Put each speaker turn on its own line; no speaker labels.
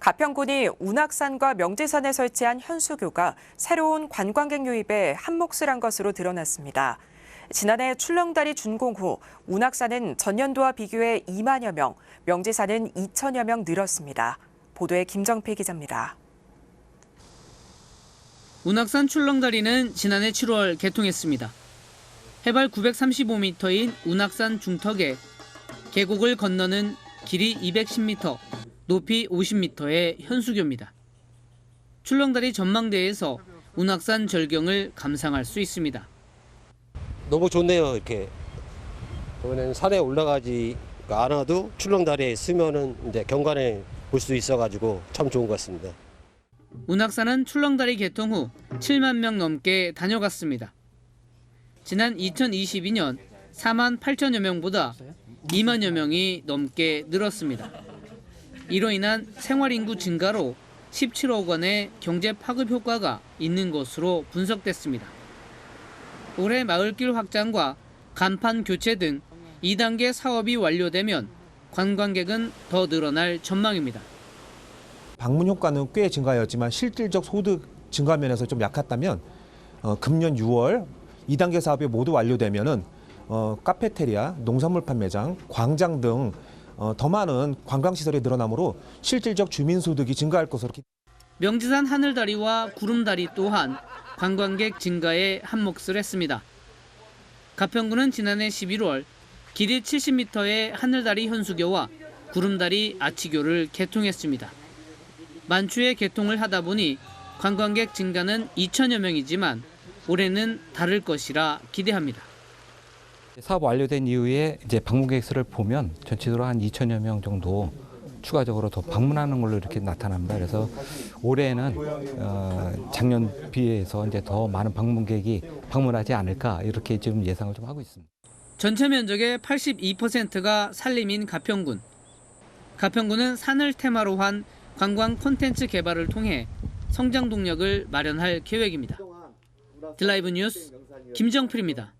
가평군이 운악산과 명지산에 설치한 현수교가 새로운 관광객 유입에 한몫을 한 것으로 드러났습니다. 지난해 출렁다리 준공 후 운악산은 전년도와 비교해 2만여 명, 명지산은 2천여 명 늘었습니다. 보도에 김정필 기자입니다.
운악산 출렁다리는 지난해 7월 개통했습니다. 해발 935m인 운악산 중턱에 계곡을 건너는 길이 210m, 높이 50m의 현수교입니다. 출렁다리 전망대에서 운악산 절경을 감상할 수 있습니다.
너무 좋네요 이렇게 이번에는 산에 올라가지 않아도 출렁다리에 있으면은 이제 경관에 볼 수 있어가지고 참 좋은 것 같습니다.
운악산은 출렁다리 개통 후 7만 명 넘게 다녀갔습니다. 지난 2022년 4만 8천여 명보다 2만여 명이 넘게 늘었습니다. 이로 인한 생활인구 증가로 17억 원의 경제 파급 효과가 있는 것으로 분석됐습니다. 올해 마을길 확장과 간판 교체 등 2단계 사업이 완료되면 관광객은 더 늘어날 전망입니다.
방문 효과는 꽤 증가하였지만 실질적 소득 증가 면에서 좀 약했다면 어, 금년 6월 2단계 사업이 모두 완료되면은 어, 카페테리아, 농산물 판매장, 광장 등 어, 더 많은 관광 시설이 늘어나므로 실질적 주민 소득이 증가할 것으로 기-
명지산 하늘다리와 구름다리 또한 관광객 증가에 한몫을 했습니다. 가평군은 지난해 11월 길이 70m의 하늘다리 현수교와 구름다리 아치교를 개통했습니다. 만추에 개통을 하다 보니 관광객 증가는 2천여 명이지만 올해는 다를 것이라 기대합니다.
사업 완료된 이후에 이제 방문 객 수를 보면 전체적으로 한 2천여 명 정도 추가적으로 더 방문하는 걸로 이렇게 나타납니다. 그래서 올해는 어, 작년 비해서 이제 더 많은 방문객이 방문하지 않을까 이렇게 지금 예상을 좀 하고 있습니다.
전체 면적의 82%가 산림인 가평군. 가평군은 산을 테마로 한 관광 콘텐츠 개발을 통해 성장 동력을 마련할 계획입니다. 드라이브 뉴스 김정필입니다.